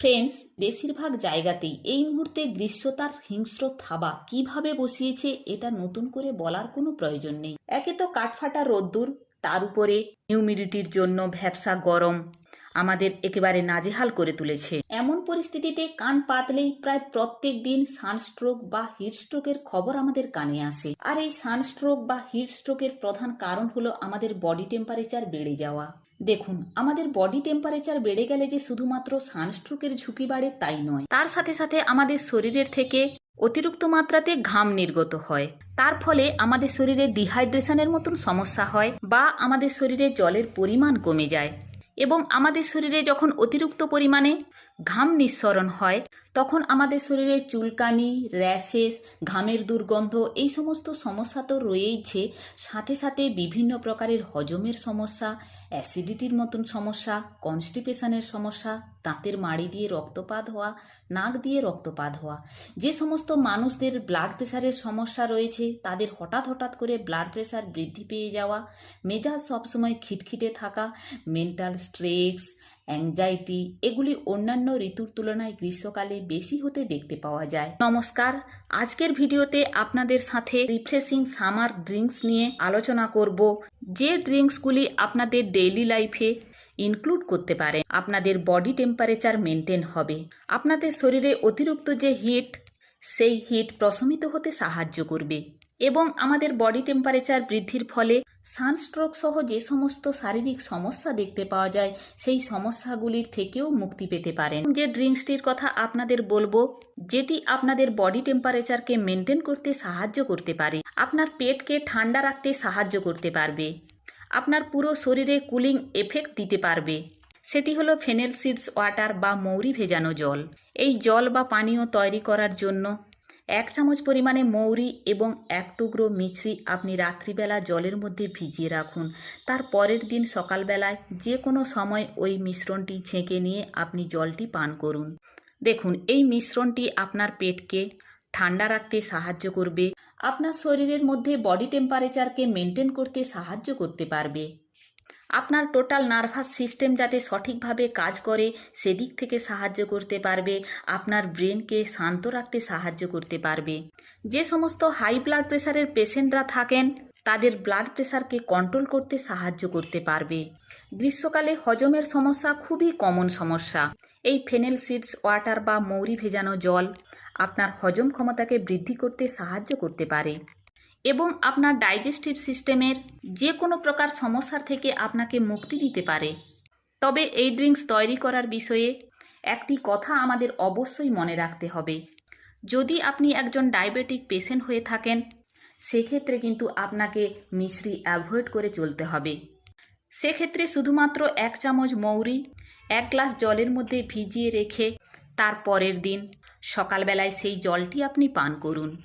Friends বেশিরভাগ জায়গাতেই এই মুহূর্তে গ্রীষ্মতার হিংস্র থাবা কীভাবে বসিয়েছে এটা নতুন করে বলার কোনো প্রয়োজন নেই। একে তো কাঠফাটা রোদ্দুর, তার উপরে হিউমিডিটির জন্য ভ্যাবসা গরম, আমাদের একেবারে নাজেহাল করে তুলেছে। এমন পরিস্থিতিতে কান পাতলেই প্রায় প্রত্যেক দিন সানস্ট্রোক বা হিটস্ট্রোকের খবর আমাদের কানে আসে। আর এই সানস্ট্রোক বা হিটস্ট্রোকের প্রধান কারণ হলো আমাদের বডি টেম্পারেচার বেড়ে যাওয়া। দেখুন, আমাদের বডি টেম্পারেচার বেড়ে গেলে যে শুধুমাত্র সানস্ট্রোকের ঝুঁকি বাড়ে তাই নয়। তার সাথে সাথে আমাদের শরীরের থেকে অতিরিক্ত মাত্রাতে ঘাম নির্গত হয়। তার ফলে আমাদের শরীরে ডিহাইড্রেশনের মতন সমস্যা হয় বা আমাদের শরীরে জলের পরিমাণ কমে যায় এবং আমাদের শরীরে যখন অতিরিক্ত পরিমাণে ঘাম নিঃসরণ হয় তখন আমাদের শরীরে চুলকানি, র্যাশেস, ঘামের দুর্গন্ধ এই সমস্ত সমস্যা তো রয়েইছে। সাথে সাথে বিভিন্ন প্রকারের হজমের সমস্যা, অ্যাসিডিটির মতন সমস্যা, কনস্টিপেশনের সমস্যা, দাঁতের মাড়ি দিয়ে রক্তপাত হওয়া, নাক দিয়ে রক্তপাত হওয়া। যে সমস্ত মানুষদের ব্লাড প্রেশারের সমস্যা রয়েছে, তাদের হঠাৎ হঠাৎ করে ব্লাড প্রেশার বৃদ্ধি পেয়ে যাওয়া, মেজাজ সবসময় খিটখিটে থাকা মেন্টাল স্ট্রেস অ্যাংজাইটি এগুলি অন্যান্য ঋতুর তুলনায় গ্রীষ্মকালে বেশি হতে দেখতে পাওয়া যায়। নমস্কার, আজকের ভিডিওতে আপনাদের সাথে রিফ্রেশিং সামার ড্রিঙ্কস নিয়ে আলোচনা করব। যে ড্রিঙ্কসগুলি আপনাদের ডেইলি লাইফে ইনক্লুড করতে পারে, আপনাদের বডি টেম্পারেচার মেনটেন হবে। আপনাদের শরীরে অতিরিক্ত যে হিট সেই হিট প্রশমিত হতে সাহায্য করবে। এবং আমাদের বডি টেম্পারেচার বৃদ্ধির ফলে সানস্ট্রোক সহ যে সমস্ত শারীরিক সমস্যা দেখতে পাওয়া যায়, সেই সমস্যাগুলির থেকেও মুক্তি পেতে পারেন। যে ড্রিঙ্কসটির কথা আপনাদের বলব, যেটি আপনাদের বডি টেম্পারেচারকে মেনটেন করতে সাহায্য করতে পারে। আপনার পেটকে ঠান্ডা রাখতে সাহায্য করতে পারবে। আপনার পুরো শরীরে কুলিং এফেক্ট দিতে পারবে। সেটি হলো ফেনেল সিডস ওয়াটার বা মৌরি ভেজানো জল। এই জল বা পানীয় তৈরি করার জন্য এক চামচ পরিমাণে মৌরি এবং এক টুকরো মিছরি আপনি রাত্রিবেলা জলের মধ্যে ভিজিয়ে রাখুন। তার পরের দিন সকালবেলায় যে কোনো সময় ওই মিশ্রণটি ছেঁকে নিয়ে আপনি জলটি পান করুন। দেখুন, এই মিশ্রণটি আপনার পেটকে ঠান্ডা রাখতে সাহায্য করবে, আপনার শরীরের মধ্যে বডি টেম্পারেচারকে মেনটেন করতে সাহায্য করতে পারবে। আপনার টোটাল নার্ভাস সিস্টেম যাতে সঠিকভাবে কাজ করে, সেদিক থেকে সাহায্য করতে পারবে, আপনার ব্রেনকে শান্ত রাখতে সাহায্য করতে পারবে। যে সমস্ত হাই ব্লাড প্রেশারের পেশেন্টরা থাকেন, তাদের ব্লাড প্রেশারকে কন্ট্রোল করতে সাহায্য করতে পারবে। গ্রীষ্মকালে হজমের সমস্যা খুবই কমন সমস্যা। এই ফেনেল সিডস, ওয়াটার বা মৌরি ভেজানো জল আপনার হজম ক্ষমতাকে বৃদ্ধি করতে সাহায্য করতে পারে। এবং আপনার ডাইজেস্টিভ সিস্টেমের যে কোনো প্রকার সমস্যার থেকে আপনাকে মুক্তি দিতে পারে। তবে এই ড্রিঙ্কস তৈরি করার বিষয়ে একটি কথা আমাদের অবশ্যই মনে রাখতে হবে। যদি আপনি একজন ডায়াবেটিক পেশেন্ট হয়ে থাকেন, সেক্ষেত্রে কিন্তু আপনাকে মিশ্রি অ্যাভয়েড করে চলতে হবে। সেক্ষেত্রে শুধুমাত্র এক চামচ মৌরি, এক গ্লাস জলের মধ্যে ভিজিয়ে রেখে তার পরের দিন সকালবেলায় সেই জলটি আপনি পান করুন।